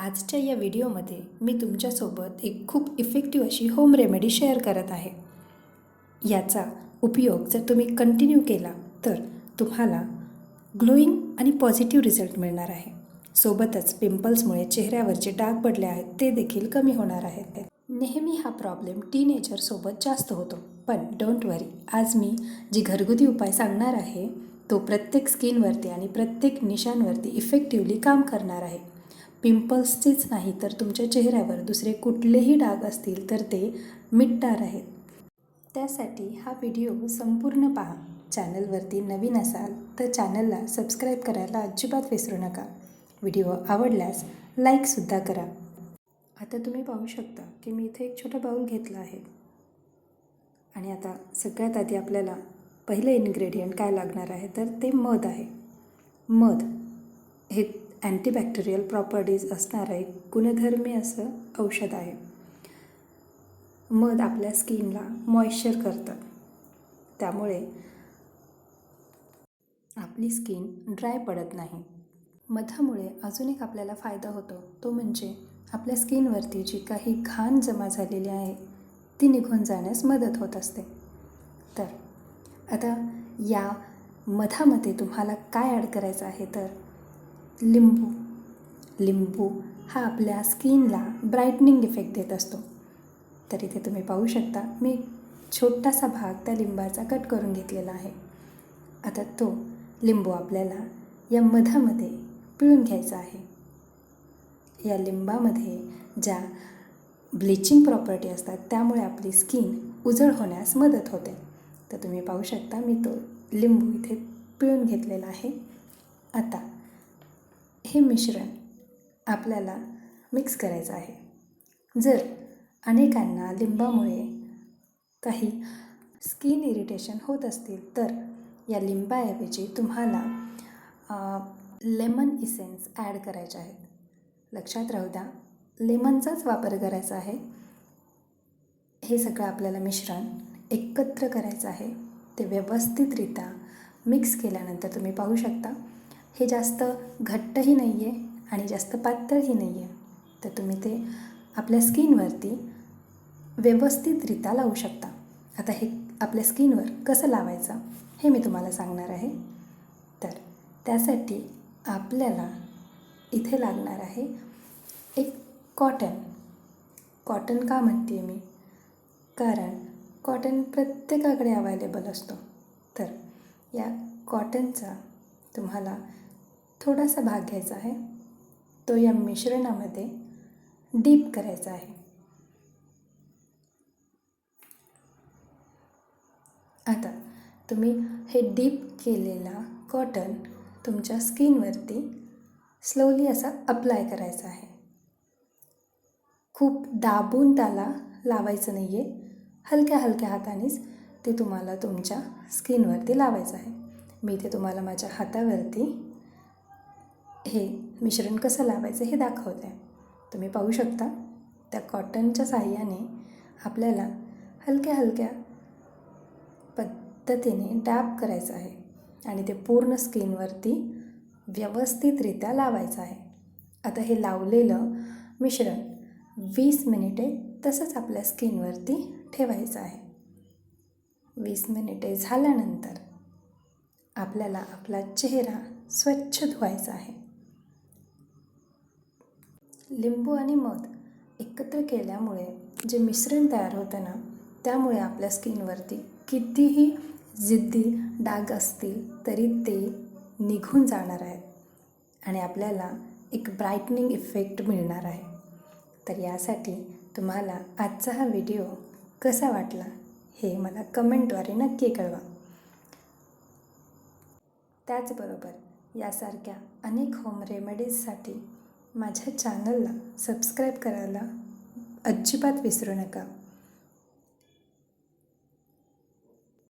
आजच्या या व्हिडिओमध्ये मी तुमच्यासोबत एक खूप इफेक्टिव्ह अशी होम रेमेडी शेअर करत आहे. याचा उपयोग जर तुम्ही कंटिन्यू केला तर तुम्हाला ग्लोईंग आणि पॉझिटिव्ह रिझल्ट मिळणार आहे. सोबतच पिंपल्समुळे चेहऱ्यावरचे डाग पडले आहेत ते देखील कमी होणार आहेत. नेहमी हा प्रॉब्लेम टीनेजरसोबत जास्त होतो. पण डोंट वरी आज मी जी घरगुती उपाय सांगणार आहे तो प्रत्येक स्किनवरती आणि प्रत्येक निशांवरती इफेक्टिव्हली काम करणार आहे. पिंपल्सचेच नाही तर तुमच्या चेहऱ्यावर दुसरे कुठलेही डाग असतील तर ते मिटणार आहेत. त्यासाठी हा व्हिडिओ संपूर्ण पहा. चॅनलवरती नवीन असाल तर चॅनलला सबस्क्राईब करायला अजिबात विसरू नका. व्हिडिओ आवडल्यास लाईकसुद्धा करा. आता तुम्ही पाहू शकता की मी इथे एक छोटा बाऊल घेतला आहे. आणि आता सगळ्यात आधी आपल्याला पहिलं इन्ग्रेडियंट काय लागणार आहे तर ते मध आहे. मध हे अँटीबॅक्टेरियल प्रॉपर्टीज असणारं एक गुणधर्मी असं औषध आहे. मध आपल्या स्किनला मॉइश्चर करतं. त्यामुळे आपली स्किन ड्राय पडत नाही. मधामुळे अजून एक आपल्याला फायदा होतो तो म्हणजे आपल्या स्किनवरती जी काही घाण जमा झालेली आहे ती निघून जाण्यास मदत होत असते. तर आता या मधामध्ये तुम्हाला काय ॲड करायचं आहे तर लिंबू. लिंबू हा आपल्या स्किनला ब्राईटनिंग इफेक्ट देत असतो. तर इथे तुम्ही पाहू शकता मी छोटासा भाग त्या लिंबाचा कट करून घेतलेला आहे. आता तो लिंबू आपल्याला या मधामध्ये पिळून घ्यायचा आहे. या लिंबामध्ये ज्या ब्लिचिंग प्रॉपर्टी असतात त्यामुळे आपली स्किन उजळ होण्यास मदत होते. तर तुम्ही पाहू शकता मी तो लिंबू इथे पिळून घेतलेला आहे. आता हे मिश्रण आपल्याला मिक्स करायचं आहे. जर अनेकांना लिंबामुळे काही स्किन इरिटेशन होत असतील तर या लिंबाऐवजी तुम्हाला लेमन इसेन्स ॲड करायचे आहेत. लक्षात राहू द्या लेमनचाच वापर करायचा आहे. हे सगळं आपल्याला मिश्रण एकत्र करायचं आहे. ते व्यवस्थितरित्या मिक्स केल्यानंतर तुम्ही पाहू शकता. हे जास्त घट्टही नाही आहे आणि जास्त पातळही नाही आहे तर तुम्ही ते आपल्या स्किनवरती व्यवस्थितरित्या लावू शकता. आता हे आपल्या स्किनवर कसं लावायचं हे मी तुम्हाला सांगणार आहे. तर त्यासाठी आपल्याला इथे लागणार आहे एक कॉटन. कॉटन का म्हणते मी? कारण कॉटन प्रत्येकाकडे अवेलेबल असतो. तर या कॉटनचा तुम्हाला थोडासा भाग घ्यायचा आहे. तो या मिश्रणामध्ये डीप करायचा आहे. आता तुम्ही हे डीप केलेला कॉटन तुमच्या स्किनवरती स्लोली असा अप्लाय करायचा आहे. खूप दाबून त्याला लावायचं नाही आहे हलक्या हलक्या हातानेच ते तुम्हाला तुमच्या स्किनवरती लावायचं आहे. मी इथे तुम्हाला माझ्या हातावरती हे मिश्रण कसं लावायचं हे दाखवते. आहे तुम्ही पाहू शकता त्या कॉटनच्या साह्याने आपल्याला हलक्या हलक्या पद्धतीने डॅप करायचं आहे आणि ते पूर्ण स्किनवरती व्यवस्थितरित्या लावायचं आहे. आता हे लावलेलं मिश्रण वीस मिनिटे तसंच आपल्या स्किनवरती ठेवायचं आहे. वीस मिनिटे झाल्यानंतर आपल्याला आपला चेहरा स्वच्छ धुवायचा आहे. लिंबू आणि मध एकत्र केल्यामुळे जे मिश्रण तयार होतं ना त्यामुळे आपल्या स्किनवरती कितीही जिद्दी डाग असतील तरी ते निघून जाणार आहेत आणि आपल्याला एक ब्राईटनिंग इफेक्ट मिळणार आहे. तर यासाठी तुम्हाला आजचा हा व्हिडिओ कसा वाटला हे मला कमेंटद्वारे नक्की कळवा. त्याचबरोबर यासारख्या अनेक होम रेमेडीजसाठी माझ्या चॅनलला सबस्क्राईब करायला अजिबात विसरू नका.